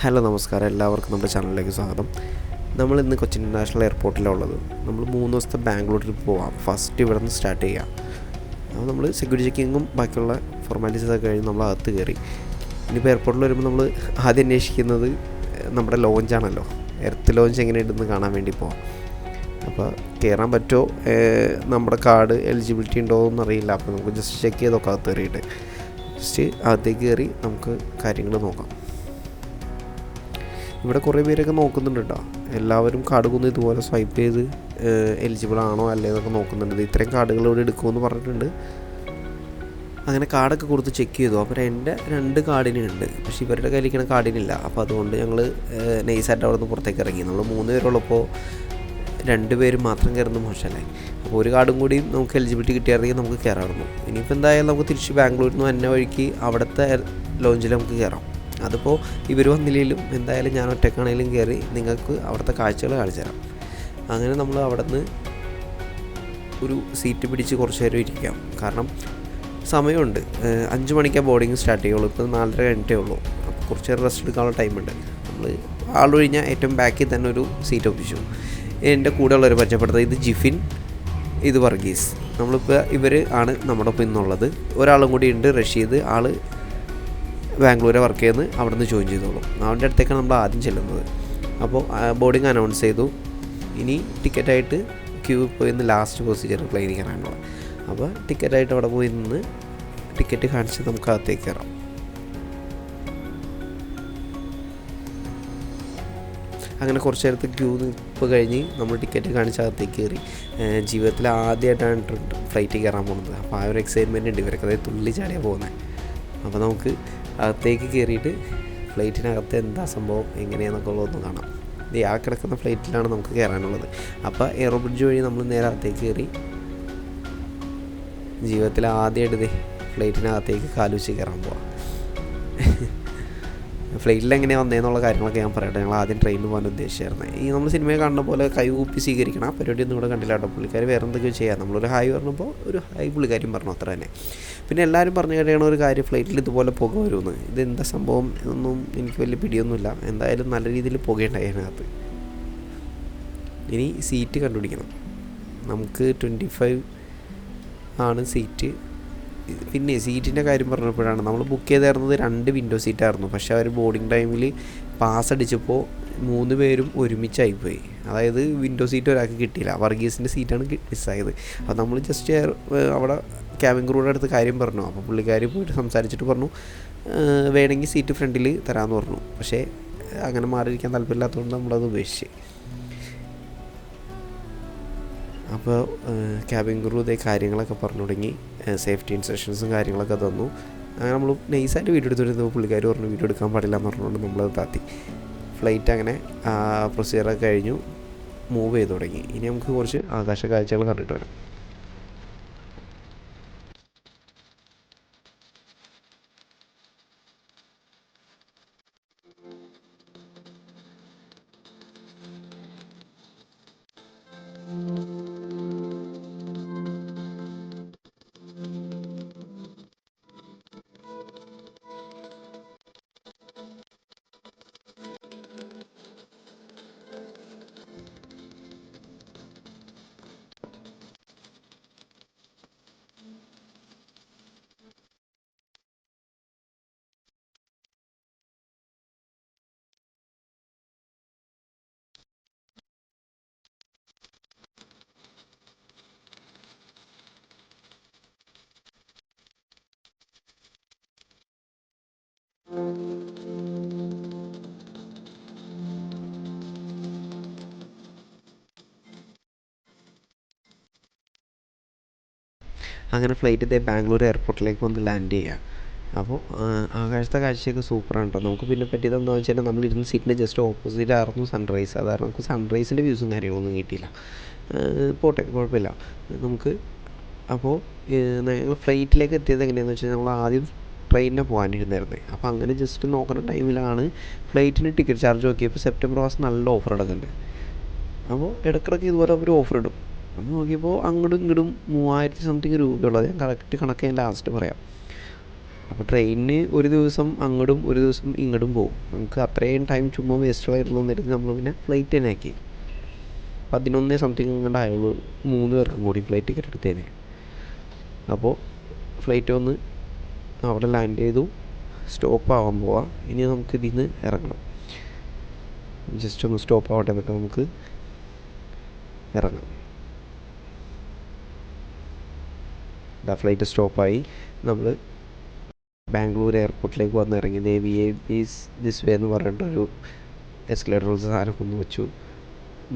Hello നമസ്കാരം. എല്ലാവർക്കും നമ്മുടെ ചാനലിലേക്ക് സ്വാഗതം. നമ്മൾ ഇന്ന് കൊച്ചിൻ ഇന്റർനാഷണൽ എയർപോർട്ടിലുള്ളത് നമ്മൾ മൂന്ന് ദിവസത്തെ ബാംഗ്ലൂർ ട്രിപ്പ് പോവാം. ഫസ്റ്റ് ഇവിടെ നിന്ന് സ്റ്റാർട്ട് ചെയ്യാം. അപ്പോൾ നമ്മൾ സെക്യൂരിറ്റി ചെക്കിങ്ങും ബാക്കിയുള്ള ഫോർമാലിറ്റീസ് ഒക്കെ കഴിഞ്ഞ് നമ്മൾ അകത്ത് കയറി. ഇനിയിപ്പോൾ എയർപോർട്ടിൽ വരുമ്പോൾ നമ്മൾ ആദ്യം അന്വേഷിക്കുന്നത് നമ്മുടെ ലോഞ്ചാണല്ലോ എർത്ത് ലോഞ്ച് എങ്ങനെയുണ്ടെന്ന് കാണാൻ വേണ്ടി പോവാം. അപ്പോൾ കയറാൻ പറ്റുമോ? നമ്മുടെ കാർഡ് എലിജിബിലിറ്റി ഉണ്ടോ എന്നറിയില്ല അപ്പോൾ നമുക്ക് ജസ്റ്റ് ചെക്ക് ചെയ്തൊക്കെ അകത്ത് കയറിയിട്ട്. ജസ്റ്റ് അകത്തേക്ക് കയറി നമുക്ക് കാര്യങ്ങൾ നോക്കാം. ഇവിടെ കുറേ പേരൊക്കെ നോക്കുന്നുണ്ട് കേട്ടോ എല്ലാവരും കാർഡ് കൊന്ന് ഇതുപോലെ സ്വൈപ്പ് ചെയ്ത് എലിജിബിൾ ആണോ അല്ലേ എന്നൊക്കെ നോക്കുന്നുണ്ട്. ഇത് ഇത്രയും കാർഡുകൾ ഇവിടെ എടുക്കുമെന്ന് പറഞ്ഞിട്ടുണ്ട്. അങ്ങനെ കാർഡൊക്കെ കൊടുത്ത് ചെക്ക് ചെയ്തു. അപ്പോൾ എന്റെ രണ്ട് കാർഡിനുണ്ട്. പക്ഷെ ഇവരുടെ കയ്യിലിരിക്കണ കാർഡിനില്ല. അപ്പോൾ അതുകൊണ്ട് ഞങ്ങൾ നൈസായിട്ട് അവിടെ നിന്ന് പുറത്തേക്ക് ഇറങ്ങി. നമ്മൾ മൂന്ന് പേരുള്ളപ്പോൾ രണ്ട് പേര് മാത്രം കയറുന്നത് മോശമല്ലേ അപ്പോൾ ഒരു കാർഡും കൂടി നമുക്ക് എലിജിബിലിറ്റി കിട്ടിയായിരുന്നെങ്കിൽ നമുക്ക് കയറാമായിരുന്നു. ഇനിയിപ്പോൾ എന്തായാലും നമുക്ക് തിരിച്ച് ബാംഗ്ലൂരിൽ നിന്ന് വന്ന വഴിക്ക് അവിടുത്തെ ലോഞ്ചിൽ നമുക്ക് കയറാം. അതിപ്പോൾ ഇവർ വന്നില്ലെങ്കിലും എന്തായാലും ഞാൻ ഒറ്റക്കാണെങ്കിലും കയറി നിങ്ങൾക്ക് അവിടുത്തെ കാഴ്ചകൾ കാണിച്ചു തരാം. അങ്ങനെ നമ്മൾ അവിടെ നിന്ന് ഒരു സീറ്റ് പിടിച്ച് കുറച്ച് നേരം ഇരിക്കാം. കാരണം സമയമുണ്ട്. അഞ്ച് മണിക്കാണ് ബോർഡിങ് സ്റ്റാർട്ട് ചെയ്യുള്ളൂ. ഇപ്പോൾ നാലര കഴിഞ്ഞിട്ടേ ഉള്ളൂ. അപ്പോൾ കുറച്ച് നേരം റെസ്റ്റ് എടുക്കാനുള്ള ടൈമുണ്ട് നമ്മൾ ആളൊഴിഞ്ഞാൽ ഏറ്റവും ബാക്കിൽ തന്നെ ഒരു സീറ്റ് ഒപ്പിച്ചു. എന്റെ കൂടെയുള്ളവർ പരിചയപ്പെടുത്തത് ഇത് ജിഫിൻ ഇത് വർഗീസ്. നമ്മളിപ്പോൾ ഇവർ ആണ് നമ്മുടെ ഒപ്പം ഇന്നുള്ളത്. ഒരാളും കൂടി ഉണ്ട് റഷീദ്. ആൾ ബാംഗ്ലൂരെ വർക്ക് ചെയ്യുന്നത് അവിടെ നിന്ന് ജോയിൻ ചെയ്തോളും. അവന്റെ അടുത്തേക്കാണ് നമ്മൾ ആദ്യം ചെല്ലുന്നത്. അപ്പോൾ ബോർഡിങ് അനൗൺസ് ചെയ്തു. ഇനി ടിക്കറ്റായിട്ട് ക്യൂ പോയി നിന്ന് ലാസ്റ്റ് പ്രൊസീജിയർ പ്ലെയിനിൽ കയറാനുള്ളത് അപ്പോൾ ടിക്കറ്റായിട്ട് അവിടെ പോയി നിന്ന് ടിക്കറ്റ് കാണിച്ച് നമുക്ക് അകത്തേക്ക് കയറാം. അങ്ങനെ കുറച്ച് നേരത്തെ ക്യൂ നിൽപ്പ് കഴിഞ്ഞ് നമ്മൾ ടിക്കറ്റ് കാണിച്ച് അകത്തേക്ക് കയറി. ജീവിതത്തിൽ ആദ്യമായിട്ടാണ് ഫ്ലൈറ്റിൽ കയറാൻ പോകുന്നത്. അപ്പോൾ ആ ഒരു എക്സൈറ്റ്മെന്റ് ഉണ്ട് ഇവരൊക്കെ. അതേ തുള്ളി ചാടിയാണ് പോകുന്നത് അപ്പോൾ നമുക്ക് അകത്തേക്ക് കയറിയിട്ട് ഫ്ലൈറ്റിനകത്ത് എന്താ സംഭവം എങ്ങനെയാണെന്നൊക്കെ ഉള്ളതൊന്നും കാണാം. ഇത് ആ കിടക്കുന്ന ഫ്ലൈറ്റിലാണ് നമുക്ക് കയറാനുള്ളത്. അപ്പോൾ എയറോ ബ്രിഡ്ജ് വഴി നമ്മൾ നേരെ അകത്തേക്ക് കയറി ജീവിതത്തിൽ ആദ്യമായിട്ട് ഫ്ലൈറ്റിനകത്തേക്ക് കാലുവെച്ച് കയറാൻ പോവാം. ഫ്ലൈറ്റിൽ എങ്ങനെയാണ് വന്നതെന്നുള്ള കാര്യങ്ങളൊക്കെ ഞാൻ പറയട്ടെ. ഞങ്ങൾ ആദ്യം ട്രെയിനിൽ പോകാൻ ഉദ്ദേശിച്ചായിരുന്നു. ഈ നമ്മൾ സിനിമയിൽ കാണുന്ന പോലെ കൈ കൂപ്പി സ്വീകരിക്കണം. ആ പരിപാടി ഒന്നും ഇവിടെ കണ്ടില്ല കേട്ടോ. പുള്ളിക്കാർ വേറെ എന്തൊക്കെയോ ചെയ്യാം. നമ്മളൊരു ഹായ് പറഞ്ഞപ്പോൾ ഒരു ഹായ് പുള്ളിക്കാരും പറഞ്ഞു. അത്ര തന്നെ. പിന്നെ എല്ലാവരും പറഞ്ഞു കഴിയണ ഒരു കാര്യം ഫ്ലൈറ്റിൽ ഇതുപോലെ പുക വരുമെന്ന് ഇത് എന്താ സംഭവം എന്നൊന്നും എനിക്ക് വലിയ പിടിയൊന്നുമില്ല. എന്തായാലും നല്ല രീതിയിൽ പുകയുണ്ടായി അതിനകത്ത്. ഇനി സീറ്റ് കണ്ടുപിടിക്കണം. നമുക്ക് ട്വന്റി ഫൈവ് ആണ് സീറ്റ് പിന്നെ സീറ്റിന്റെ കാര്യം പറഞ്ഞപ്പോഴാണ് നമ്മൾ ബുക്ക് ചെയ്തായിരുന്നത് രണ്ട് വിൻഡോ സീറ്റായിരുന്നു പക്ഷെ അവർ ബോർഡിംഗ് ടൈമിൽ പാസ് അടിച്ചപ്പോൾ മൂന്ന് പേരും ഒരുമിച്ചായിപ്പോയി അതായത് വിൻഡോ സീറ്റ് ഒരാൾക്ക് കിട്ടിയില്ല. വർഗീസിന്റെ സീറ്റാണ് മിസ്സായത് അപ്പോൾ നമ്മൾ ജസ്റ്റ് അവിടെ ക്യാബിൻ ക്രൂടെ അടുത്ത് കാര്യം പറഞ്ഞു. അപ്പോൾ പുള്ളിക്കാരി പോയിട്ട് സംസാരിച്ചിട്ട് പറഞ്ഞു "ഏഹ് വേണമെങ്കിൽ സീറ്റ് ഫ്രണ്ടിൽ തരാമെന്ന് പറഞ്ഞു. പക്ഷേ അങ്ങനെ മാറിയിരിക്കാൻ താല്പര്യമില്ലാത്തതുകൊണ്ട് നമ്മളത് ഉപേക്ഷിച്ച്. അപ്പോൾ ക്യാബിൻ ക്രൂ ഇതേ കാര്യങ്ങളൊക്കെ പറഞ്ഞു തുടങ്ങി. സേഫ്റ്റി ഇൻസ്ട്രക്ഷൻസും കാര്യങ്ങളൊക്കെ തന്നു. അങ്ങനെ നമ്മൾ നൈസായിട്ട് വീഡിയോ എടുത്തിരുന്നു. പുള്ളിക്കാർ പറഞ്ഞു വീഡിയോ എടുക്കാൻ പാടില്ല എന്ന് പറഞ്ഞുകൊണ്ട് നമ്മളത് താത്തി. ഫ്ലൈറ്റ് അങ്ങനെ പ്രൊസീജിയറൊക്കെ കഴിഞ്ഞു. മൂവ് ചെയ്ത് തുടങ്ങി. ഇനി നമുക്ക് കുറച്ച് ആകാശ കാഴ്ചകൾ കണ്ടിട്ട് വരാം. അങ്ങനെ ഫ്ലൈറ്റ് ഇതേ ബാംഗ്ലൂർ എയർപോർട്ടിലേക്ക് വന്ന് ലാൻഡ് ചെയ്യുക അപ്പോൾ ആകാശത്തെ കാഴ്ചയൊക്കെ സൂപ്പറാണ് കേട്ടോ നമുക്ക് പിന്നെ പറ്റിയത് എന്താണെന്ന് വെച്ചാൽ നമ്മൾ ഇരുന്ന സീറ്റിന്റെ ജസ്റ്റ് ഓപ്പോസിറ്റ് ആയിരുന്നു സൺറൈസ് അതായത് നമുക്ക് സൺറൈസിന്റെ വ്യൂസും കാര്യങ്ങളൊന്നും കിട്ടിയില്ല. പോട്ടെ കുഴപ്പമില്ല. നമുക്ക് അപ്പോൾ ഞങ്ങൾ ഫ്ലൈറ്റിലേക്ക് എത്തിയത് എങ്ങനെയാണെന്ന് വെച്ചാൽ നമ്മൾ ആദ്യം ട്രെയിനിനെ പോകാനിരുന്നായിരുന്നേ. അപ്പോൾ അങ്ങനെ ജസ്റ്റ് നോക്കുന്ന ടൈമിലാണ് ഫ്ലൈറ്റിന് ടിക്കറ്റ് ചാർജ് നോക്കിയപ്പോൾ സെപ്റ്റംബർ മാസം നല്ല ഓഫർ ഇടുന്നുണ്ട് അപ്പോൾ ഇടയ്ക്കിടയ്ക്ക് ഇതുപോലെ അവർ ഓഫർ ഇടും. അപ്പോൾ നോക്കിയപ്പോൾ അങ്ങോട്ടും ഇങ്ങോട്ടും മൂവായിരത്തി സംതിങ് രൂപയുള്ളത്. ഞാൻ കറക്റ്റ് കണക്ക് ഞാൻ ലാസ്റ്റ് പറയാം. അപ്പോൾ ട്രെയിനിന് ഒരു ദിവസം അങ്ങോട്ടും ഒരു ദിവസം ഇങ്ങോട്ടും പോകും നമുക്ക് അത്രയും ടൈം ചുമ്മാ വേസ്റ്റ് ആയിരുന്നു എന്നിട്ട് നമ്മൾ പിന്നെ ഫ്ലൈറ്റ് തന്നെ ആക്കി. പതിനൊന്ന് സംതിങ് അങ്ങോട്ട് ആയുള്ളൂ. മൂന്ന് പേർക്കും കൂടി ഫ്ലൈറ്റ് ടിക്കറ്റ് എടുത്തേനെ. അപ്പോൾ ഫ്ലൈറ്റ് വന്ന് അവിടെ ലാൻഡ് ചെയ്തു. സ്റ്റോപ്പ് ആവാൻ പോവാം. ഇനി നമുക്ക് ഇതിൽ നിന്ന് ഇറങ്ങണം. ജസ്റ്റ് ഒന്ന് സ്റ്റോപ്പ് ആവട്ടെ എന്നൊക്കെ നമുക്ക് ഇറങ്ങാം. ദാ ഫ്ലൈറ്റ് സ്റ്റോപ്പായി നമ്മൾ ബാംഗ്ലൂർ എയർപോർട്ടിലേക്ക് വന്നിറങ്ങി ദേവി എ ബീസ് ദിസ് വേ എന്ന് പറഞ്ഞിട്ടൊരു എസ്കലേറ്റർ സാധനം ഒന്ന് വെച്ചു.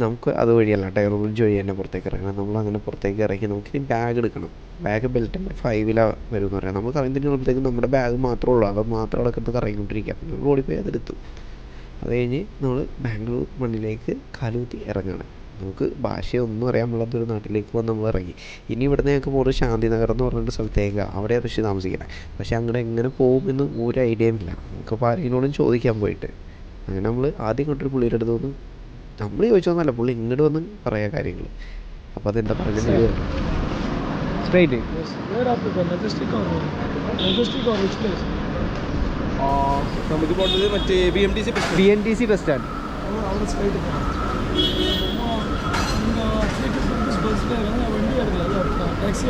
നമുക്ക് അതുവഴിയല്ല ടയർ ബ്രിഡ്ജ് വഴി തന്നെ പുറത്തേക്ക് ഇറങ്ങണം. നമ്മൾ അങ്ങനെ പുറത്തേക്ക് ഇറങ്ങി നമുക്ക് ഇനി ബാഗ് എടുക്കണം. ബാഗ് ബെൽറ്റ് ഫൈവിലാണ് വരും എന്ന് പറയാം. നമുക്ക് അതിന് വരുമ്പോഴത്തേക്കും നമ്മുടെ ബാഗ് മാത്രമേ ഉള്ളൂ. അത് മാത്രം അടക്കത്ത് കറങ്ങിക്കൊണ്ടിരിക്കുക. നമ്മൾ ഓടിപ്പോയി അതെടുത്തു. അത് കഴിഞ്ഞ് നമ്മൾ ബാംഗ്ലൂർ മണ്ണിലേക്ക് കാലുകുത്തി ഇറങ്ങുകയാണ് നമുക്ക് ഭാഷയൊന്നും അറിയാൻ ഒരു നാട്ടിലേക്ക് വന്ന് നമ്മൾ ഇറങ്ങി. ഇനി ഇവിടുന്ന് ഞങ്ങൾക്ക് പോകുന്നത് ശാന്തിനഗർ എന്ന് പറഞ്ഞൊരു സ്ഥലത്തേക്കാണ് അവിടെയാണ് ഋഷി താമസിക്കുന്നത് പക്ഷേ അങ്ങോട്ട് എങ്ങനെ പോകുമെന്ന് ഒരു ഐഡിയയും ഇല്ല. നമുക്കപ്പോൾ ആരെങ്കിലോടും ചോദിക്കാൻ പോയിട്ട്. അങ്ങനെ നമ്മൾ ആദ്യം കണ്ടൊരു പുള്ളിയുടെ അടുത്ത് വന്ന് നമ്മൾ ചോദിച്ചൊന്നുമല്ല പുള്ളി ഇങ്ങോട്ട് വന്ന് പറയാ കാര്യങ്ങൾ. അപ്പോൾ അതെന്താ പറഞ്ഞത്? സ്ട്രൈറ്റ്? നമുക്ക് പോകേണ്ടത് മറ്റേ B M T C B N T C bus stand taxi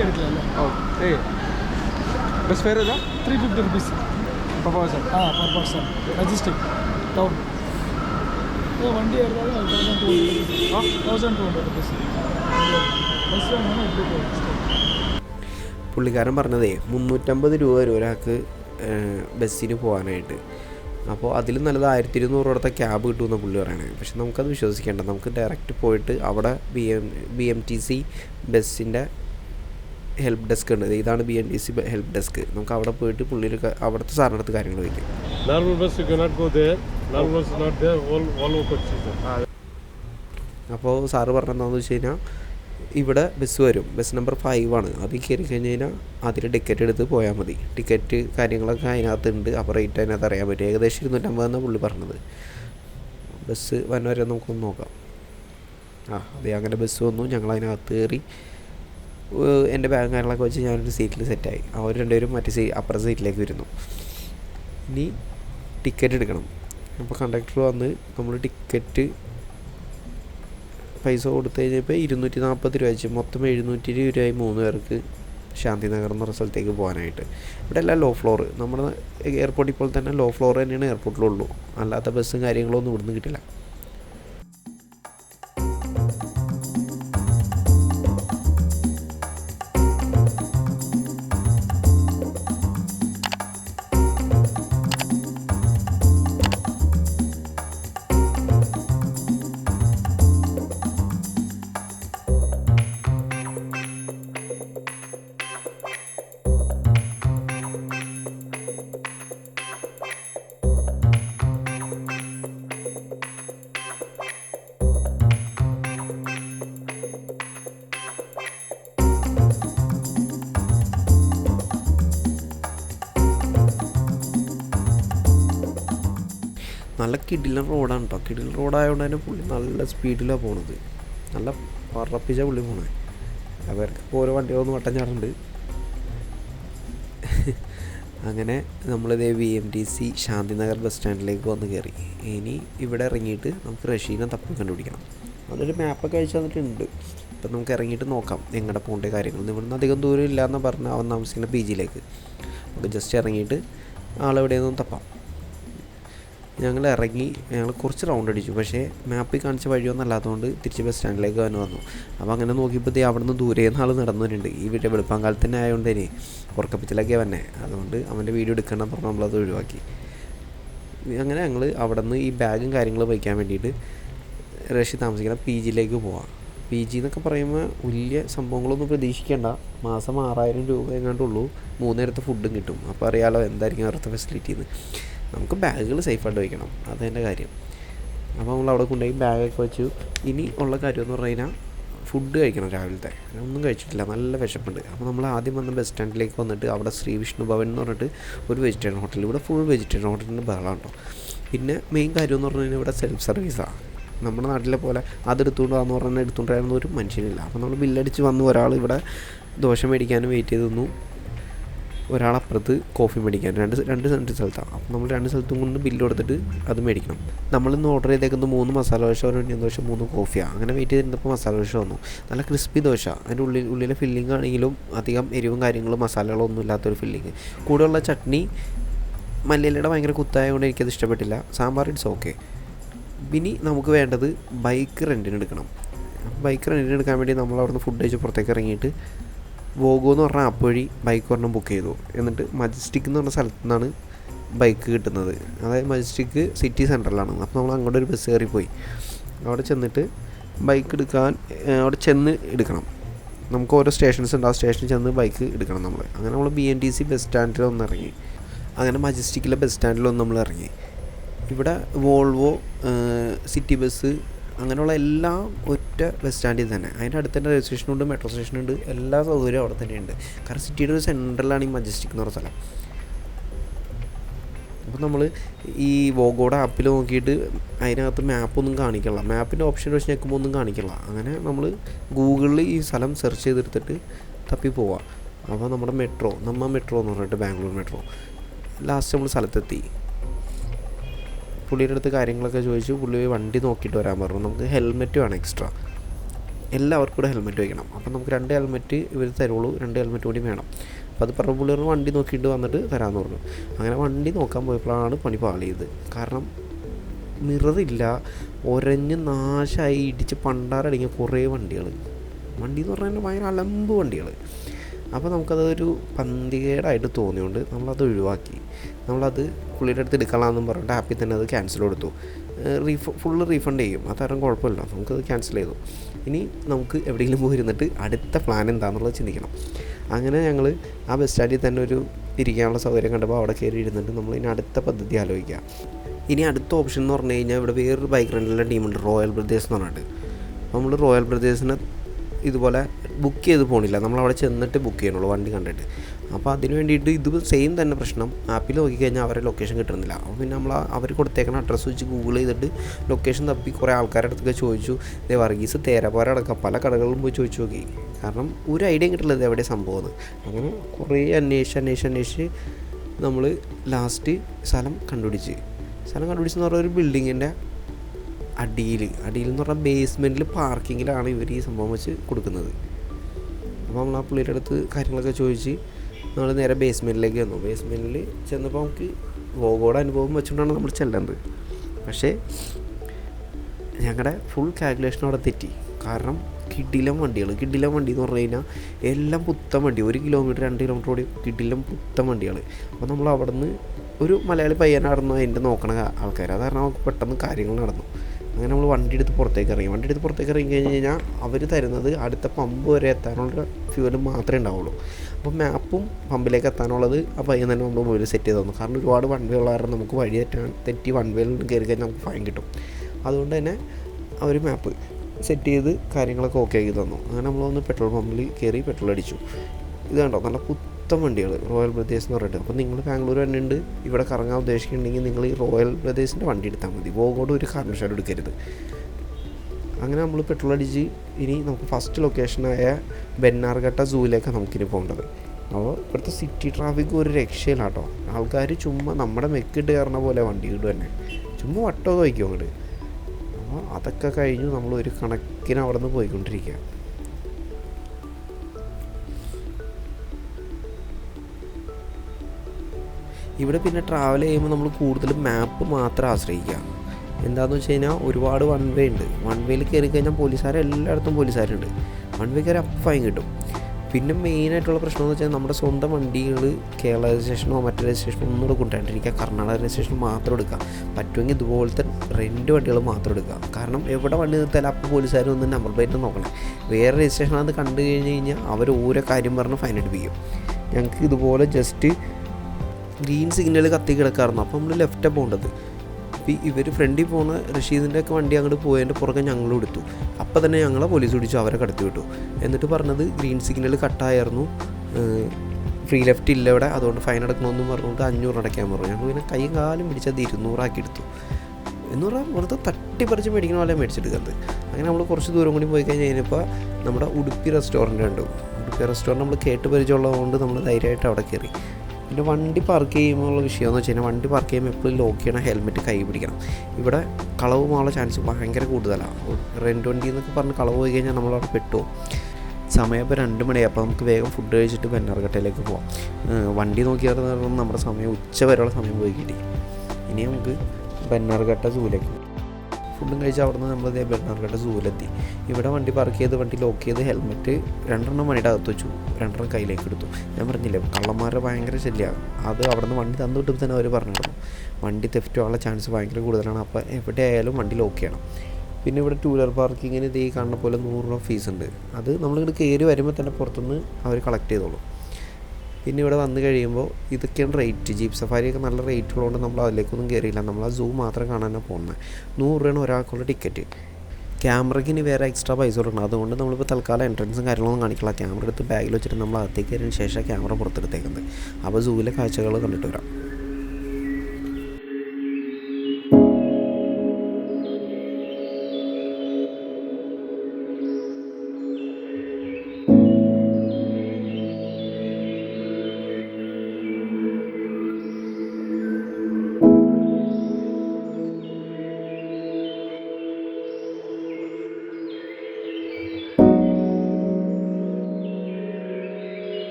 bus fare ഏതാ three fifty rupees per person ആ പെർ പേഴ്സൺ മജിസ്റ്റിക് ടൗൺ വണ്ടി എടുത്താൽ തൗസൻഡ് ഹൺഡ്രഡ് റുപ്പീസ് പുള്ളിക്കാരൻ പറഞ്ഞതേ മുന്നൂറ്റമ്പത് രൂപ വരും ഒരാൾക്ക് ബസ്സിന് പോകാനായിട്ട് അപ്പോൾ അതിലും നല്ലത് ആയിരത്തി ഇരുന്നൂറ് അടുത്ത ക്യാബ് കിട്ടുമെന്ന് പുള്ളി പറയണേ പക്ഷെ നമുക്കത് വിശ്വസിക്കേണ്ട. നമുക്ക് ഡയറക്റ്റ് പോയിട്ട് അവിടെ B M B M T C ബസ്സിന്റെ ഹെൽപ്പ് ഡെസ്ക് ഉണ്ട്. ഇതാണ് B M T C help desk നമുക്ക് അവിടെ പോയിട്ട് പുള്ളിയിൽ അവിടുത്തെ സാറിന്റെ അടുത്ത് കാര്യങ്ങൾ വയ്ക്കും. അപ്പോൾ സാറ് പറഞ്ഞെന്താണെന്ന് വെച്ച് കഴിഞ്ഞാൽ ഇവിടെ ബസ് വരും. ബസ് നമ്പർ ഫൈവ് ആണ്. അതിൽ കയറി കഴിഞ്ഞ് കഴിഞ്ഞാൽ അതിൽ ടിക്കറ്റ് എടുത്ത് പോയാൽ മതി. ടിക്കറ്റ് കാര്യങ്ങളൊക്കെ അതിനകത്തുണ്ട്. അപ്പോൾ റേറ്റ് അതിനകത്ത് അറിയാൻ പറ്റും. ഏകദേശം ഇരുന്നൂറ്റമ്പതെന്നാണ് പുള്ളി പറഞ്ഞത്. ബസ് വന്നവരെ നമുക്കൊന്ന് നോക്കാം. ആ അതെ അങ്ങനെ ബസ് വന്നു. ഞങ്ങൾ അതിനകത്ത് കയറി എന്റെ ബാഗും കാര്യങ്ങളൊക്കെ വെച്ച് ഞാനൊരു സീറ്റിൽ സെറ്റായി അവർ രണ്ടുപേരും മറ്റേ സീ അപ്പുറ സീറ്റിലേക്ക് വരുന്നു. ഇനി ടിക്കറ്റ് എടുക്കണം. അപ്പോൾ കണ്ടക്ടർ വന്ന് നമ്മൾ ടിക്കറ്റ് പൈസ കൊടുത്തു കഴിഞ്ഞപ്പോൾ ഇരുന്നൂറ്റി നാൽപ്പത് രൂപ വെച്ച്. മൊത്തം എഴുന്നൂറ്റി ഇരുപത് രൂപയായി മൂന്ന് പേർക്ക് ശാന്തിനഗർ നഗർ പറഞ്ഞ സ്ഥലത്തേക്ക് പോകാനായിട്ട്. ഇവിടെ എല്ലാം ലോ ഫ്ലോർ നമ്മുടെ എയർപോർട്ടിൽ പോലെ തന്നെ ലോ ഫ്ലോർ തന്നെയാണ് എയർപോർട്ടിലുള്ളൂ അല്ലാത്ത ബസ്സും കാര്യങ്ങളൊന്നും ഇവിടുന്ന് കിട്ടില്ല. നല്ല കിടിലൻ റോഡാണ് കേട്ടോ കിടിലൻ റോഡായതുകൊണ്ട് തന്നെ പുള്ളി നല്ല സ്പീഡിലാണ് പോണത്. നല്ല പറപ്പിച്ച പുള്ളി പോണത് അവർക്ക് ഓരോ വണ്ടികളൊന്നും വട്ടം ചാടുന്നുണ്ട് അങ്ങനെ നമ്മളിതേ V M T C Shantinagar bus സ്റ്റാൻഡിലേക്ക് വന്ന് കയറി ഇനി ഇവിടെ ഇറങ്ങിയിട്ട് നമുക്ക് റഷീനെ തപ്പി കണ്ടുപിടിക്കണം. അതൊരു മാപ്പൊക്കെ അയച്ചു തന്നിട്ടുണ്ട്. അപ്പം നമുക്ക് ഇറങ്ങിയിട്ട് നോക്കാം എങ്ങടെ പോകേണ്ട കാര്യങ്ങൾ ഇവിടുന്ന് അധികം ദൂരം എന്ന് പറഞ്ഞ് അവൻ താമസിക്കുന്ന പി ജിയിലേക്ക് നമുക്ക് ജസ്റ്റ് ഇറങ്ങിയിട്ട് ആളെവിടെയൊന്നും തപ്പാം. ഞങ്ങൾ ഇറങ്ങി ഞങ്ങൾ കുറച്ച് റൗണ്ട് അടിച്ചു. പക്ഷേ മാപ്പിൽ കാണിച്ച വഴിയൊന്നും അല്ലാത്തതുകൊണ്ട് തിരിച്ച് ബസ് സ്റ്റാൻഡിലേക്ക് തന്നെ വന്നു. അപ്പോൾ അങ്ങനെ നോക്കിയപ്പോൾ ദേ ദൂരെ നിന്ന് ആൾ നടന്നു വരുന്നുണ്ട് ഈ വീട്ടിൽ വെളുപ്പാങ്കാലത്ത് തന്നെ ആയതുകൊണ്ട് തന്നെ ഉറക്കപ്പിച്ചിലൊക്കെ വന്നെ. അതുകൊണ്ട് അവന്റെ വീഡിയോ എടുക്കണം പറഞ്ഞ് നമ്മളത് ഒഴിവാക്കി. അങ്ങനെ ഞങ്ങൾ അവിടെ നിന്ന് ഈ ബാഗും കാര്യങ്ങളും വയ്ക്കാൻ വേണ്ടിയിട്ട് റഷി താമസിക്കുന്ന പി ജിയിലേക്ക് പോവാം. പി ജി എന്നൊക്കെ പറയുമ്പോൾ വലിയ സംഭവങ്ങളൊന്നും പ്രതീക്ഷിക്കേണ്ട. മാസം ആറായിരം രൂപ എങ്ങാണ്ടുള്ളൂ മൂന്നേരത്തെ ഫുഡും കിട്ടും. അപ്പോൾ അറിയാലോ എന്തായിരിക്കും അവിടുത്തെ ഫെസിലിറ്റി എന്ന് നമുക്ക് ബാഗുകൾ സേഫായിട്ട് വയ്ക്കണം അത് തന്നെ കാര്യം. അപ്പോൾ നമ്മൾ അവിടെ കൊണ്ടുപോയി ബാഗൊക്കെ വെച്ചു. ഇനി ഉള്ള കാര്യം എന്ന് പറഞ്ഞു കഴിഞ്ഞാൽ ഫുഡ് കഴിക്കണം രാവിലത്തെ. ഒന്നും കഴിച്ചിട്ടില്ല. നല്ല വിശപ്പുണ്ട്. അപ്പോൾ നമ്മൾ ആദ്യം വന്ന ബസ് സ്റ്റാൻഡിലേക്ക് വന്നിട്ട് അവിടെ ശ്രീ വിഷ്ണു ഭവൻ എന്ന് പറഞ്ഞിട്ട് ഒരു വെജിറ്റേറിയൻ ഹോട്ടൽ ഇവിടെ ഫുൾ വെജിറ്റേറിയൻ ഹോട്ടലിന്റെ ബഹളമാണ് കേട്ടോ. പിന്നെ മെയിൻ കാര്യം എന്ന് പറഞ്ഞു കഴിഞ്ഞാൽ ഇവിടെ സെൽഫ് സർവീസാണ് നമ്മുടെ നാട്ടിലെ പോലെ അതെടുത്തുകൊണ്ട് വന്ന് പറഞ്ഞാൽ എടുത്തുകൊണ്ട് വരാനൊന്നും ഒരു മനുഷ്യനില്ല. അപ്പോൾ നമ്മൾ ബില്ലടിച്ച് വന്ന് ഒരാൾ ഇവിടെ ദോഷം മേടിക്കാനും വെയിറ്റ് ചെയ്ത് ഒരാളപ്പുറത്ത് കോഫി മേടിക്കാൻ. രണ്ട് രണ്ട് രണ്ട് സ്ഥലത്താണ് അപ്പം നമ്മൾ രണ്ട് സ്ഥലത്തും കൊണ്ട് ബില്ല് കൊടുത്തിട്ട് അത് മേടിക്കണം. നമ്മളിന്ന് ഓർഡർ ചെയ്തേക്കുന്നത് മൂന്ന് മസാല ദോശ ഒരു onion ദോശ മൂന്ന് കോഫിയാണ് അങ്ങനെ വെയിറ്റ് ചെയ്തിരുന്നപ്പോൾ മസാല ദോശ വന്നു. നല്ല ക്രിസ്പി ദോശ. അതിന്റെ ഉള്ളിൽ ഉള്ളിലെ ഫില്ലിംഗ് ആണെങ്കിലും അധികം എരിവും കാര്യങ്ങളും മസാലകളോ ഒന്നും ഇല്ലാത്തൊരു ഫില്ലിങ് കൂടെയുള്ള ചട്നി മല്ലിയിലയുടെ ഭയങ്കര കുത്തായതുകൊണ്ട് എനിക്കത് ഇഷ്ടപ്പെട്ടില്ല. സാമ്പാർ ഇറ്റ്സ് ഓക്കെ ഇനി നമുക്ക് വേണ്ടത് ബൈക്ക് റെന്റിന് എടുക്കണം. ബൈക്ക് റെന്റിന് എടുക്കാൻ വേണ്ടി നമ്മൾ അവിടുന്ന് ഫുഡ് കഴിച്ച് പുറത്തേക്ക് ഇറങ്ങിയിട്ട് വോഗോ എന്ന് പറഞ്ഞ ആപ്പ് വഴി ബൈക്ക് ഒരെണ്ണം ബുക്ക് ചെയ്തു. എന്നിട്ട് മജസ്റ്റിക് എന്ന് പറഞ്ഞ സ്ഥലത്തു നിന്നാണ് ബൈക്ക് കിട്ടുന്നത്. അതായത് മജസ്റ്റിക് സിറ്റി സെന്ററിലാണ് അപ്പോൾ നമ്മൾ അങ്ങോട്ട് ഒരു ബസ് കയറി പോയി അവിടെ ചെന്നിട്ട് ബൈക്ക് എടുക്കാൻ അവിടെ ചെന്ന് എടുക്കണം. നമുക്ക് ഓരോ സ്റ്റേഷൻസ് ഉണ്ട്. ആ സ്റ്റേഷനിൽ ചെന്ന് ബൈക്ക് എടുക്കണം നമ്മൾ അങ്ങനെ നമ്മൾ B N T C bus സ്റ്റാൻഡിൽ ഒന്ന് ഇറങ്ങി. അങ്ങനെ മജസ്റ്റിക്കിലെ ബസ് സ്റ്റാൻഡിൽ ഒന്ന് നമ്മൾ ഇറങ്ങി. ഇവിടെ വോൾവോ സിറ്റി ബസ് അങ്ങനെയുള്ള എല്ലാം ഒറ്റ ബസ് സ്റ്റാൻഡിൽ തന്നെ. അതിന്റെ അടുത്ത് തന്നെ റെയിൽവേ സ്റ്റേഷനുണ്ട് മെട്രോ സ്റ്റേഷനുണ്ട് എല്ലാ സൗകര്യവും അവിടെ തന്നെയുണ്ട്. കാരണം സിറ്റിയുടെ ഒരു സെൻട്രലാണ് ഈ മജസ്റ്റിക് എന്ന് പറഞ്ഞ സ്ഥലം. അപ്പോൾ നമ്മൾ ഈ വോഗോടെ ആപ്പിൽ നോക്കിയിട്ട് അതിനകത്ത് മാപ്പൊന്നും കാണിക്കില്ല മാപ്പിന്റെ ഓപ്ഷൻ വെച്ച് ഞെക്കുമ്പോൾ ഒന്നും കാണിക്കില്ല അങ്ങനെ നമ്മൾ ഗൂഗിളിൽ ഈ സ്ഥലം സെർച്ച് ചെയ്തെടുത്തിട്ട് തപ്പി പോവാം. അപ്പോൾ നമ്മുടെ മെട്രോ നമ്മ മെട്രോ എന്ന് പറഞ്ഞിട്ട് ബാംഗ്ലൂർ മെട്രോ ലാസ്റ്റ് നമ്മൾ സ്ഥലത്തെത്തി. പുള്ളിയുടെ അടുത്ത് കാര്യങ്ങളൊക്കെ ചോദിച്ചു. പുള്ളി വണ്ടി നോക്കിയിട്ട് വരാൻ പറഞ്ഞു. നമുക്ക് ഹെൽമെറ്റ് വേണം എക്സ്ട്രാ. എല്ലാവർക്കും കൂടെ ഹെൽമെറ്റ് വയ്ക്കണം. അപ്പം നമുക്ക് രണ്ട് ഹെൽമെറ്റ് ഇവർ തരുള്ളൂ. രണ്ട് ഹെൽമെറ്റ് കൂടി വേണം. അപ്പോൾ അത് പറഞ്ഞ പുള്ളി വണ്ടി നോക്കിയിട്ട് വന്നിട്ട് തരാമെന്ന് പറഞ്ഞു. അങ്ങനെ വണ്ടി നോക്കാൻ പോയപ്പോഴാണ് പണി പാളിയത്. കാരണം മിററില്ല. ഒരഞ്ഞ് നാശമായി ഇടിച്ച് പണ്ടാറടങ്ങിയ കുറേ വണ്ടികൾ. വണ്ടി എന്ന് പറഞ്ഞാൽ ഭയങ്കര അലമ്പ് വണ്ടികൾ. അപ്പോൾ നമുക്കതൊരു പന്തികേടായിട്ട് തോന്നിയോണ്ട് നമ്മളത് ഒഴിവാക്കി. നമ്മളത് പുള്ളിയുടെ അടുത്ത് എടുക്കലാമെന്നും പറഞ്ഞിട്ട് ആപ്പിൽ തന്നെ അത് ക്യാൻസൽ കൊടുത്തു. റീഫ ഫുള്ള് റീഫണ്ട് ചെയ്യും. അതാരും കുഴപ്പമില്ല. നമുക്കത് ക്യാൻസൽ ചെയ്തു. ഇനി നമുക്ക് എവിടെയെങ്കിലും പോയി ഇരുന്നിട്ട് അടുത്ത പ്ലാൻ എന്താണെന്നുള്ളത് ചിന്തിക്കണം. അങ്ങനെ ഞങ്ങൾ ആ ബസ് സ്റ്റാൻഡിൽ തന്നെ ഒരു ഇരിക്കാനുള്ള സൗകര്യം കണ്ടപ്പോൾ അവിടെ കയറി ഇരുന്നിട്ട് നമ്മൾ ഇനി അടുത്ത പദ്ധതി ആലോചിക്കുക. ഇനി അടുത്ത ഓപ്ഷൻ എന്ന് പറഞ്ഞു കഴിഞ്ഞാൽ ഇവിടെ വേറൊരു ബൈക്ക് റെന്റിലെ ടീമുണ്ട് റോയൽ ബ്രദേഴ്സ് എന്ന് പറഞ്ഞിട്ട്. നമ്മൾ റോയൽ ബ്രദേഴ്സിനെ ഇതുപോലെ ബുക്ക് ചെയ്ത് പോകണില്ല നമ്മൾ അവിടെ ചെന്നിട്ട് ബുക്ക് ചെയ്യണുള്ളൂ വണ്ടി കണ്ടിട്ട്. അപ്പോൾ അതിന് വേണ്ടിയിട്ട് ഇത് സെയിം തന്നെ പ്രശ്നം. ആപ്പിൽ നോക്കിക്കഴിഞ്ഞാൽ അവരെ ലൊക്കേഷൻ കിട്ടുന്നില്ല. അപ്പോൾ പിന്നെ നമ്മൾ അവർ കൊടുത്തേക്കണ അഡ്രസ്സ് വെച്ച് ഗൂഗിൾ ചെയ്തിട്ട് ലൊക്കേഷൻ തപ്പി കുറേ ആൾക്കാരുടെ അടുത്തൊക്കെ ചോദിച്ചു. ഇതേ വർഗീസ് തേരപ്പാറ അടക്കം പല കടകളിലും പോയി ചോദിച്ചു നോക്കി. കാരണം ഒരു ഐഡിയ കിട്ടില്ല ഇത് എവിടെ സംഭവം അങ്ങനെ കുറേ അന്വേഷിച്ച് അന്വേഷിച്ച് അന്വേഷിച്ച് നമ്മൾ ലാസ്റ്റ് സ്ഥലം കണ്ടുപിടിച്ച്. സ്ഥലം കണ്ടുപിടിച്ചെന്ന് പറഞ്ഞാൽ ഒരു ബിൽഡിങ്ങിന്റെ അടിയിൽ അടിയിൽ എന്ന് പറഞ്ഞാൽ ബേസ്മെന്റിൽ പാർക്കിങ്ങിലാണ് ഇവർ ഈ സംഭവം വെച്ച് കൊടുക്കുന്നത്. അപ്പോൾ നമ്മൾ ആ പുള്ളിയുടെ അടുത്ത് കാര്യങ്ങളൊക്കെ ചോദിച്ച് നമ്മൾ നേരെ ബേസ്മെന്റിലേക്ക് വന്നു ബേസ്മെന്റിൽ ചെന്നപ്പോൾ നമുക്ക് വോഗോടെ അനുഭവം വെച്ചുകൊണ്ടാണ് നമ്മൾ ചെല്ലേണ്ടത്. പക്ഷേ ഞങ്ങളുടെ ഫുൾ കാൽക്കുലേഷൻ അവിടെ തെറ്റി. കാരണം കിടിലം വണ്ടികൾ കിടിലം വണ്ടി എന്ന് പറഞ്ഞു കഴിഞ്ഞാൽ എല്ലാം പുത്തൻ വണ്ടി. ഒരു കിലോമീറ്റർ രണ്ട് കിലോമീറ്റർ ഓടി കിടിലം പുത്തൻ വണ്ടികൾ അപ്പോൾ നമ്മൾ അവിടെ നിന്ന് ഒരു മലയാളി പയ്യനായിരുന്നു അതിന്റെ നോക്കണ ആൾക്കാർ അത് കാരണം നമുക്ക് പെട്ടെന്ന് കാര്യങ്ങൾ നടന്നു. അങ്ങനെ നമ്മൾ വണ്ടി എടുത്ത് പുറത്തേക്ക് ഇറങ്ങി. വണ്ടി എടുത്ത് പുറത്തേക്ക് ഇറങ്ങി കഴിഞ്ഞ് കഴിഞ്ഞാൽ അവർ തരുന്നത് അടുത്ത പമ്പ് വരെ എത്താനുള്ള ഫ്യൂവൽ മാത്രമേ ഉണ്ടാവുള്ളൂ. അപ്പോൾ മാപ്പും പമ്പിലേക്ക് എത്താനുള്ളത് ആ പയ്യൻ തന്നെ നമ്മൾ മൊബൈൽ സെറ്റ് ചെയ്ത് തന്നു. കാരണം ഒരുപാട് വൺ വേ ഉള്ള കാരണം നമുക്ക് വഴി തെറ്റാൻ തെറ്റി വൺ വേയിൽ കയറി കഴിഞ്ഞാൽ നമുക്ക് ഫൈൻ കിട്ടും. അതുകൊണ്ട് തന്നെ അവർ മാപ്പ് സെറ്റ് ചെയ്ത് കാര്യങ്ങളൊക്കെ ഓക്കെ ആക്കി തന്നു. അങ്ങനെ നമ്മളൊന്ന് പെട്രോൾ പമ്പിൽ കയറി പെട്രോൾ അടിച്ചു. ഇത് കണ്ടോ? നല്ല പുത്തൻ വണ്ടികൾ റോയൽ ബ്രദേഴ്സ് എന്ന് പറഞ്ഞിട്ട്. അപ്പോൾ നിങ്ങൾ ബാംഗ്ലൂർ തന്നെ ഉണ്ട്. ഇവിടെ കറങ്ങാൻ ഉദ്ദേശിക്കുന്നുണ്ടെങ്കിൽ നിങ്ങൾ ഈ റോയൽ ബ്രദേഴ്സിന്റെ വണ്ടി എടുത്താൽ മതി. ബോഗോട് ഒരു കാരണവശാലും എടുക്കരുത്. അങ്ങനെ നമ്മൾ പെട്രോൾ അടിച്ച് ഇനി നമുക്ക് ഫസ്റ്റ് ലൊക്കേഷനായ ബെന്നാർഘട്ട സൂവിലേക്കാണ് നമുക്കിനി പോകേണ്ടത്. അപ്പോൾ ഇവിടുത്തെ സിറ്റി ട്രാഫിക് ഒരു രക്ഷയില്ല കേട്ടോ. ആൾക്കാർ ചുമ്മാ നമ്മുടെ മെക്കിട്ട് കയറുന്ന പോലെ വണ്ടി ഇടും തന്നെ ചുമ്മാ വട്ടോ വയ്ക്കും അങ്ങോട്ട് അപ്പോൾ അതൊക്കെ കഴിഞ്ഞു നമ്മൾ ഒരു കണക്കിന് അവിടെ നിന്ന് പോയിക്കൊണ്ടിരിക്കുക ഇവിടെ പിന്നെ ട്രാവൽ ചെയ്യുമ്പോൾ നമ്മൾ കൂടുതലും മാപ്പ് മാത്രം ആശ്രയിക്കുക എന്താണെന്ന് വെച്ച് കഴിഞ്ഞാൽ ഒരുപാട് വൺ വേ ഉണ്ട്. വൺ വേയിൽ കയറി കഴിഞ്ഞാൽ പോലീസുകാർ എല്ലായിടത്തും പോലീസുകാരുണ്ട് വൺ വേ കയറി അപ്പം ഫൈൻ കിട്ടും. പിന്നെ മെയിനായിട്ടുള്ള പ്രശ്നം എന്ന് വെച്ചാൽ നമ്മുടെ സ്വന്തം വണ്ടികൾ കേരള രജിസ്ട്രേഷനോ മറ്റു രജിസ്ട്രേഷനോ ഒന്നും കൂടെ കൊണ്ടുവരാണ്ടിരിക്കുക. കർണാടക രജിസ്ട്രേഷൻ മാത്രം എടുക്കുക. പറ്റുമെങ്കിൽ ഇതുപോലത്തെ റെന്റ് വണ്ടികൾ മാത്രം എടുക്കുക. കാരണം എവിടെ വണ്ടി നിർത്തിയാലും അപ്പോൾ പോലീസുകാർ ഒന്ന് നമ്പർ പ്ലേറ്റ് നോക്കണം. വേറെ രജിസ്ട്രേഷൻ അത് കണ്ടു കഴിഞ്ഞ് കഴിഞ്ഞാൽ അവർ ഓരോ കാര്യം പറഞ്ഞ് ഫൈൻ അടിപ്പിക്കും. ഞങ്ങൾക്ക് ഇതുപോലെ ജസ്റ്റ് ഗ്രീൻ സിഗ്നൽ കത്തി കിടക്കാറുണ്ട് അപ്പോൾ നമ്മൾ ലെഫ്റ്റാണ് പോകേണ്ടത്. അപ്പോൾ ഇവർ ഫ്രണ്ടിൽ പോകുന്ന റഷീദിന്റെ ഒക്കെ വണ്ടി അങ്ങോട്ട് പോയതിന്റെ പുറകെ ഞങ്ങളും എടുത്തു. അപ്പോൾ തന്നെ ഞങ്ങളെ പോലീസ് പിടിച്ചു അവരെ കടത്തി വിട്ടു. എന്നിട്ട് പറഞ്ഞത് ഗ്രീൻ സിഗ്നൽ കട്ടായിരുന്നു ഫ്രീ ലെഫ്റ്റ് ഇല്ല ഇവിടെ അതുകൊണ്ട് ഫൈൻ അടക്കണമെന്നും പറഞ്ഞുകൊണ്ട് അഞ്ഞൂറ് അടയ്ക്കാൻ പറഞ്ഞു. ഞങ്ങൾ പിന്നെ കൈയും കാലും പിടിച്ചത് ഇരുന്നൂറാക്കി എടുത്തു. എന്ന് പറഞ്ഞാൽ വെറുതെ തട്ടിപ്പറിച്ച് മേടിക്കണ പോലെ മേടിച്ചെടുക്കുന്നത്. അങ്ങനെ നമ്മൾ കുറച്ച് ദൂരം കൂടി പോയി കഴിഞ്ഞ് കഴിഞ്ഞപ്പോൾ നമ്മുടെ ഉടുപ്പി റെസ്റ്റോറന്റ് ഉണ്ട് ഉടുപ്പി റെസ്റ്റോറന്റ് നമ്മൾ കേട്ട് പരിചയമുള്ളതുകൊണ്ട് നമ്മൾ ധൈര്യമായിട്ട് അവിടെ കയറി. പിന്നെ വണ്ടി പാർക്ക് ചെയ്യുമ്പോൾ ഉള്ള വിഷയം എന്ന് വെച്ച് കഴിഞ്ഞാൽ വണ്ടി പാർക്ക് ചെയ്യുമ്പോൾ എപ്പോഴും ലോക്ക് ചെയ്യണം ഹെൽമെറ്റ് കൈ പിടിക്കണം. ഇവിടെ കളവ് പോകാനുള്ള ചാൻസ് ഭയങ്കര കൂടുതലാണ് റെന്റ് വണ്ടി എന്നൊക്കെ പറഞ്ഞ് കളവ് പോയി കഴിഞ്ഞാൽ നമ്മളവിടെ പെട്ടു. സമയം ഇപ്പോൾ രണ്ട് മണി അപ്പോൾ നമുക്ക് വേഗം ഫുഡ് കഴിച്ചിട്ട് ബെന്നാർഘട്ടയിലേക്ക് പോവാം. വണ്ടി നോക്കിയാൽ നമ്മുടെ സമയം ഉച്ച വരെയുള്ള സമയം പോയി കിട്ടി. ഇനി നമുക്ക് ബെന്നാർഘട്ട ജൂലേക്ക് പോകാം ഫുഡും കഴിച്ച് അവിടെ നിന്ന് നമ്മൾ ബെന്നാർഘട്ട സൂവിലെത്തി. ഇവിടെ വണ്ടി പാർക്ക് ചെയ്ത് വണ്ടി ലോക്ക് ചെയ്ത് ഹെൽമെറ്റ് രണ്ടെണ്ണം വണ്ടിയുടെ അകത്ത് വെച്ചു. രണ്ടെണ്ണം കയ്യിലേക്ക് എടുത്തു. ഞാൻ പറഞ്ഞില്ലേ കള്ളന്മാരുടെ ഭയങ്കര ശല്യമാണ് അത് അവിടെ നിന്ന് വണ്ടി തന്നു വിട്ടപ്പോൾ തന്നെ അവർ പറഞ്ഞിരുന്നു. വണ്ടി തെഫ്റ്റ് ആവാനുള്ള ചാൻസ് ഭയങ്കര കൂടുതലാണ്. അപ്പോൾ എവിടെ ആയാലും വണ്ടി ലോക്ക് ചെയ്യണം. പിന്നെ ഇവിടെ ടൂ വീലർ പാർക്കിങ്ങിന് ഇത് ഈ കാണുന്ന പോലെ നൂറ് രൂപ ഫീസ് ഉണ്ട്. അത് നമ്മളിങ്ങോട്ട് കയറി വരുമ്പോൾ തന്നെ പുറത്തുനിന്ന് അവർ കളക്ട് ചെയ്തോളും. പിന്നെ ഇവിടെ വന്നു കഴിയുമ്പോൾ ഇതൊക്കെയാണ് റേറ്റ് ജീപ്പ് സഫാരിയൊക്കെ നല്ല റേറ്റ് ഉള്ളതുകൊണ്ട് നമ്മൾ അതിലേക്കൊന്നും കയറിയില്ല നമ്മൾ ആ സൂ മാത്രം കാണാനാണ് പോകുന്നത് നൂറ് രൂപയാണ് ഒരാൾക്കുള്ള ടിക്കറ്റ് ക്യാമറയ്ക്ക് ഇനി വേറെ എക്സ്ട്രാ പൈസ കൊടുക്കണം. അതുകൊണ്ട് നമ്മളിപ്പോൾ തൽക്കാലം എൻട്രൻസും കാര്യങ്ങളൊന്നും കാണിക്കില്ല. ക്യാമറ എടുത്ത് ബാഗിൽ വെച്ചിട്ട് നമ്മൾ അകത്തേക്ക് കയറിയതിന് ശേഷം ക്യാമറ പുറത്തെടുത്തേക്കുന്നത്. അപ്പോൾ സൂവിലെ കാഴ്ചകൾ കണ്ടിട്ട് വരാം.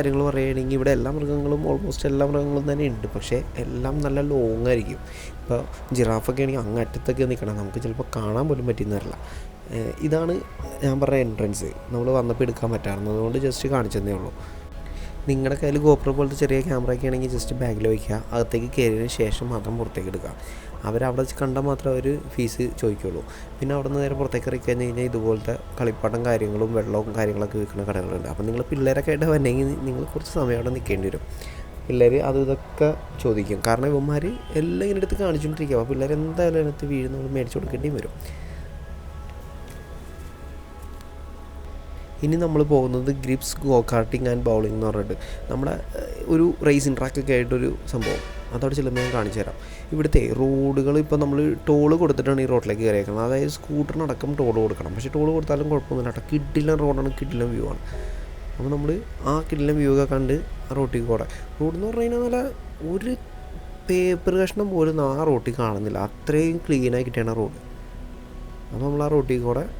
കാര്യങ്ങൾ പറയുകയാണെങ്കിൽ ഇവിടെ എല്ലാ മൃഗങ്ങളും ഓൾമോസ്റ്റ് എല്ലാ മൃഗങ്ങളും തന്നെ ഉണ്ട്. പക്ഷേ എല്ലാം നല്ല ലോങ് ആയിരിക്കും. ഇപ്പോൾ ജിറാഫൊക്കെ ആണെങ്കിൽ അങ്ങറ്റത്തൊക്കെ നിൽക്കണം. നമുക്ക് ചിലപ്പോൾ കാണാൻ പോലും പറ്റിയെന്ന് വരില്ല ഇതാണ് ഞാൻ പറഞ്ഞ എൻട്രൻസ് നമ്മൾ വന്നപ്പോൾ എടുക്കാൻ പറ്റാറുണ്ട്. അതുകൊണ്ട് ജസ്റ്റ് കാണിച്ചതേ ഉള്ളൂ. നിങ്ങളുടെ കയ്യിൽ ഗോപ്രോ പോലത്തെ ചെറിയ ക്യാമറ ഒക്കെ ആണെങ്കിൽ ജസ്റ്റ് ബാഗിൽ വയ്ക്കുക അകത്തേക്ക് കയറിയതിന് ശേഷം മാത്രം പുറത്തേക്ക് എടുക്കുക. അവരവിടെ കണ്ടാൽ മാത്രമേ അവർ ഫീസ് ചോദിക്കുള്ളൂ പിന്നെ അവിടെ നിന്ന് നേരെ പുറത്തേക്ക് ഇറക്കി കഴിഞ്ഞ് കഴിഞ്ഞാൽ ഇതുപോലത്തെ കളിപ്പാട്ടം കാര്യങ്ങളും വെള്ളവും കാര്യങ്ങളൊക്കെ വിൽക്കുന്ന കടകളുണ്ട്. അപ്പോൾ നിങ്ങൾ പിള്ളേരൊക്കെ ആയിട്ട് വന്നെങ്കിൽ നിങ്ങൾ കുറച്ച് സമയം അവിടെ നിൽക്കേണ്ടി വരും. പിള്ളേർ അത് ഇതൊക്കെ ചോദിക്കും. കാരണം ഇവന്മാർ എല്ലാം ഇങ്ങനെ അടുത്ത് കാണിച്ചുകൊണ്ടിരിക്കുക അപ്പോൾ പിള്ളേർ എന്തായാലും അതിനകത്ത് വീഴുന്ന നമ്മൾ മേടിച്ചു കൊടുക്കേണ്ടിയും വരും. ഇനി നമ്മൾ പോകുന്നത് Grips go karting and bowling എന്ന് പറഞ്ഞിട്ട്. നമ്മുടെ ഒരു റേസിംഗ് ട്രാക്കൊക്കെ ആയിട്ടൊരു സംഭവം. അതവിടെ ചെല്ലുമ്പോൾ ഞാൻ കാണിച്ചു തരാം. ഇവിടുത്തെ റോഡുകൾ ഇപ്പോൾ നമ്മൾ ടോൾ കൊടുത്തിട്ടാണ് ഈ റോഡിലേക്ക് കയറിയേക്കുന്നത്. അതായത് സ്കൂട്ടറിനടക്കം ടോൾ കൊടുക്കണം. പക്ഷേ ടോൾ കൊടുത്താലും കുഴപ്പമൊന്നുമില്ല കേട്ടോ. കിഡിലൻ റോഡാണ് കിഡിലൻ വ്യൂ ആണ്. അപ്പോൾ നമ്മൾ ആ കിഡിലൻ വ്യൂ ഒക്കെ കണ്ട് ആ റോട്ടിൽ കൂടെ റോഡ് എന്ന് പറഞ്ഞു കഴിഞ്ഞാൽ ഒരു പേപ്പർ കഷ്ണം പോലും ആ റോട്ടിൽ കാണുന്നില്ല. അത്രയും ക്ലീനായി കിട്ടിയാണ് റോഡ്. അപ്പോൾ നമ്മൾ ആ റോട്ടിൽ കൂടെ